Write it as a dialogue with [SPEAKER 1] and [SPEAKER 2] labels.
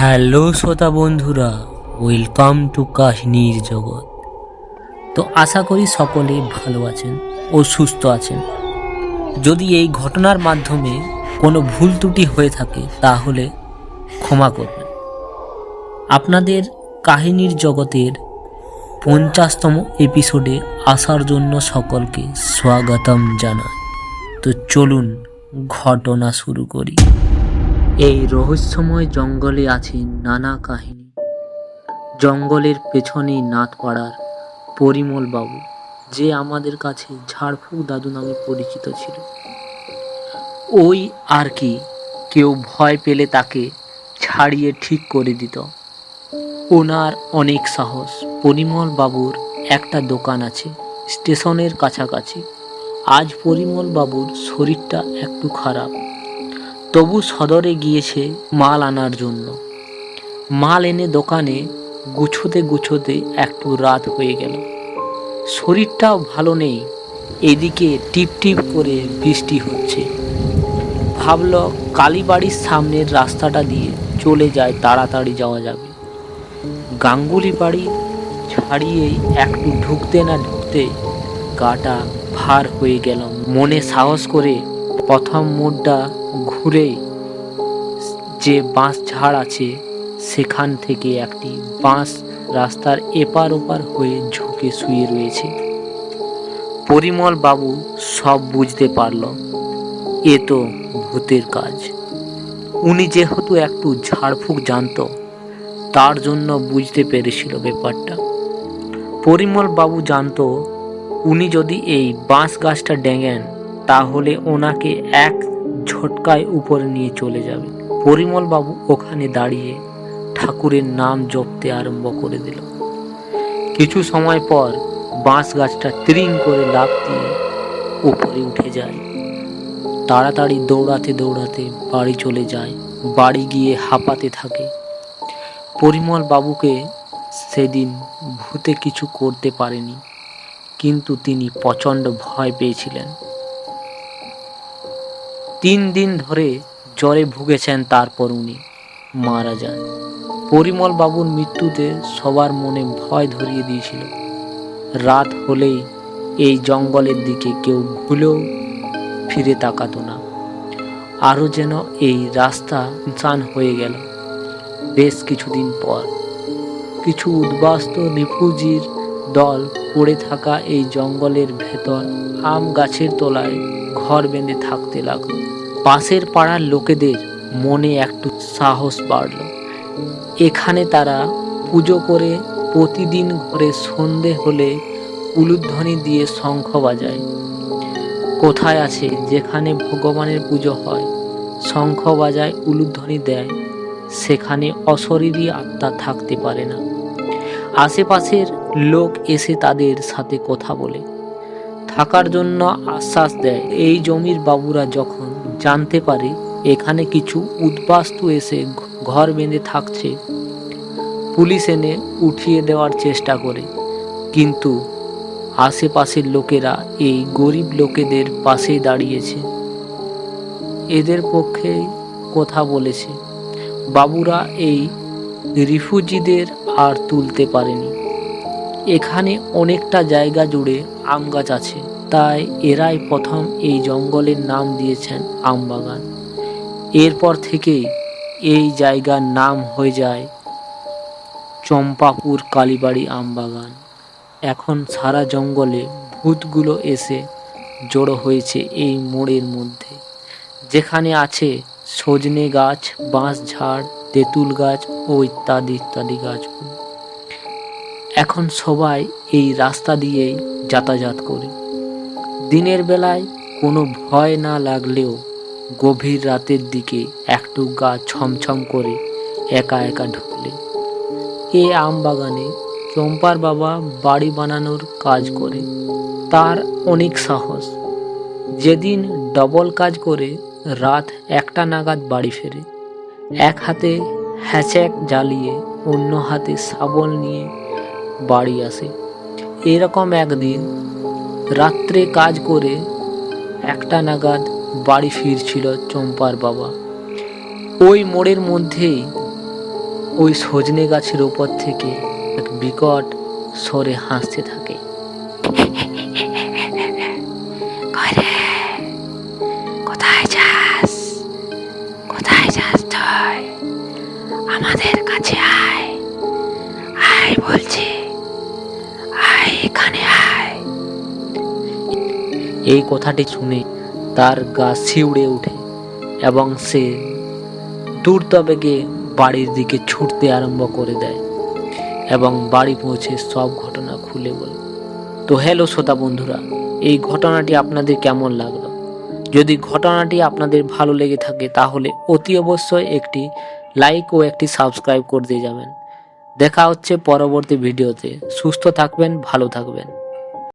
[SPEAKER 1] Hello শ্রোতা বন্ধুরা welcome to কাহিনীর জগৎ। তো আশা করি সকলে ভালো আছেন ও সুস্থ আছেন। যদি এই ঘটনার মাধ্যমে কোনো ভুল ত্রুটি হয়ে থাকে, তাহলে ক্ষমা করবেন। আপনাদের কাহিনীর জগতের পঞ্চাশতম এপিসোডে আসার জন্য সকলকে স্বাগতম জানাই। তো চলুন ঘটনা শুরু করি। এই রহস্যময় জঙ্গলে আছে নানা কাহিনী। জঙ্গলের পেছনেই নাথপাড়ার পরিমল বাবু যে আমাদের কাছে ঝাড়ফুঁক দাদু নামে পরিচিত ছিল। ওই আর কি, কেউ ভয় পেলে তাকে ছাড়িয়ে ঠিক করে দিত। ওনার অনেক সাহস পরিমল বাবুর একটা দোকান আছে, স্টেশনের কাছাকাছি। আজ পরিমল বাবুর শরীরটা একটু খারাপ। তবু সদরে গিয়েছে মাল আনার জন্য। মাল এনে দোকানে গুছোতে গুছোতে একটু রাত হয়ে গেল। শরীরটাও ভালো নেই, এদিকে টিপ টিপ করে বৃষ্টি হচ্ছে। ভাবল কালীবাড়ির সামনের রাস্তাটা দিয়ে চলে যায় তাড়াতাড়ি যাওয়া যাবে। গাঙ্গুলি বাড়ি ছাড়িয়েই একটু ঢুকতে না ঢুকতে গাটা ভার হয়ে গেল। মনে সাহস করে প্রথম মোড়টা ঘুরে যে বাঁশ ঝাড় আছে, সেখান থেকে একটি বাঁশ রাস্তার এপার ওপার হয়ে ঝুঁকে শুয়ে রয়েছে। পরিমল বাবু সব বুঝতে পারল, এ তো ভূতের কাজ। উনি যেহেতু একটু ঝাড়ফুঁক জানতো, তার জন্য বুঝতে পেরেছিল ব্যাপারটা। পরিমল বাবু জানত, উনি যদি এই বাঁশ গাছটা ডেঙেন তাহলে ওনাকে এক ঝটকায় উপরে নিয়ে চলে যাবে। পরিমল বাবু ওখানে দাঁড়িয়ে ঠাকুরের নাম জপতে আরম্ভ করে দিল। কিছু সময় পর বাঁশ গাছটা ত্রিং করে লাফ দিয়ে উপরে উঠে যায়। তাড়াতাড়ি দৌড়াতে দৌড়াতে বাড়ি চলে যায়, বাড়ি গিয়ে হাঁপাতে থাকে। পরিমল বাবুকে সেদিন ভূতে কিছু করতে পারেনি, কিন্তু তিনি প্রচণ্ড ভয় পেয়েছিলেন। তিন দিন ধরে জ্বরে ভুগেছেন তারপর উনি। মারা যান। পরিমল বাবুর মৃত্যুতে সবার মনে ভয় ধরিয়ে দিয়েছিল। রাত হলেই এই জঙ্গলের দিকে কেউ ভুলেও ফিরে তাকাতো না। আরও যেন এই রাস্তা চান হয়ে গেল। বেশ কিছুদিন পর কিছু উদ্বাস্ত রিফিউজির দল পড়ে থাকা এই জঙ্গলের ভেতর আম গাছের তলায় ঘর বেঁধে থাকতে লাগল। পাশের পাড়ার লোকেদের মনে একটু সাহস বাড়ল। এখানে তারা পুজো করে প্রতিদিন ঘরে সন্ধে হলে উলুধ্বনি দিয়ে শঙ্খ বাজায়। কোথায় আছে যেখানে ভগবানের পুজো হয়, শঙ্খ বাজায় উলুধ্বনি দেয়, সেখানে অশরীরী আত্মা থাকতে পারে না। আশেপাশের লোক এসে তাদের সাথে কথা বলে। থাকার জন্য আশ্বাস দেয়, এই জমির বাবুরা যখন জানতে পারে এখানে কিছু উদ্বাস্তু এসে ঘর বেঁধে থাকছে। পুলিশ এনে উঠিয়ে দেওয়ার চেষ্টা করে। কিন্তু আশেপাশের লোকেরা এই গরিব লোকেদের পাশে দাঁড়িয়েছে। এদের পক্ষে কথা বলেছে। বাবুরা এই রিফিউজিদের আর তুলতে পারেনি। এখানে অনেকটা জায়গা জুড়ে আম গাছ আছে। তাই এরাই প্রথম এই জঙ্গলের নাম দিয়েছেন আমবাগান। এরপর থেকে এই জায়গার নাম হয়ে যায় চম্পাপুর কালীবাড়ি আমবাগান। এখন সারা জঙ্গলে ভূতগুলো এসে জড়ো হয়েছে এই মোড়ের মধ্যে। যেখানে আছে সজনে গাছ, বাঁশ ঝাড়, তেঁতুল গাছ ও ইত্যাদি ইত্যাদি গাছগুলো। এখন সবাই এই রাস্তা দিয়েই যাতায়াত করে। দিনের বেলায় কোনো ভয় না লাগলেও গভীর রাতের দিকে একটু গা ছমছম করে একা একা ঢুকলে। এ আম বাগানে চম্পার বাবা বাড়ি বানানোর কাজ করে। তার অনেক সাহস। যেদিন ডবল কাজ করে রাত একটা নাগাদ বাড়ি ফেরে। এক হাতে হ্যাচেক জ্বালিয়ে অন্য হাতে শাবল নিয়ে বাড়ি আসে। এরকম একদিন রাত্রে কাজ করে একটা নাগাদ বাড়ি ফিরছিল চম্পার বাবা। ওই মোড়ের মধ্যেই ওই সজনে গাছের ওপর থেকে এক বিকট স্বরে হাসতে থাকে।
[SPEAKER 2] কোথায় যাস? কোথায় যাস আমাদের কাছে আয়। আয় বলছি।
[SPEAKER 1] এই কথাটি শুনে তার গা শিউড়ে ওঠে এবং সে দ্রুত বেগে বাড়ির দিকে ছুটতে আরম্ভ করে দেয় এবং বাড়ি পৌঁছে সব ঘটনা খুলে বলে। তো হ্যালো শ্রোতা বন্ধুরা, এই ঘটনাটি আপনাদের কেমন লাগল? যদি ঘটনাটি আপনাদের ভালো লেগে থাকে তাহলে অতি অবশ্যই একটি লাইক ও একটি সাবস্ক্রাইব করে দিয়ে যাবেন। দেখা হচ্ছে পরবর্তী ভিডিওতে সুস্থ থাকবেন, ভালো থাকবেন।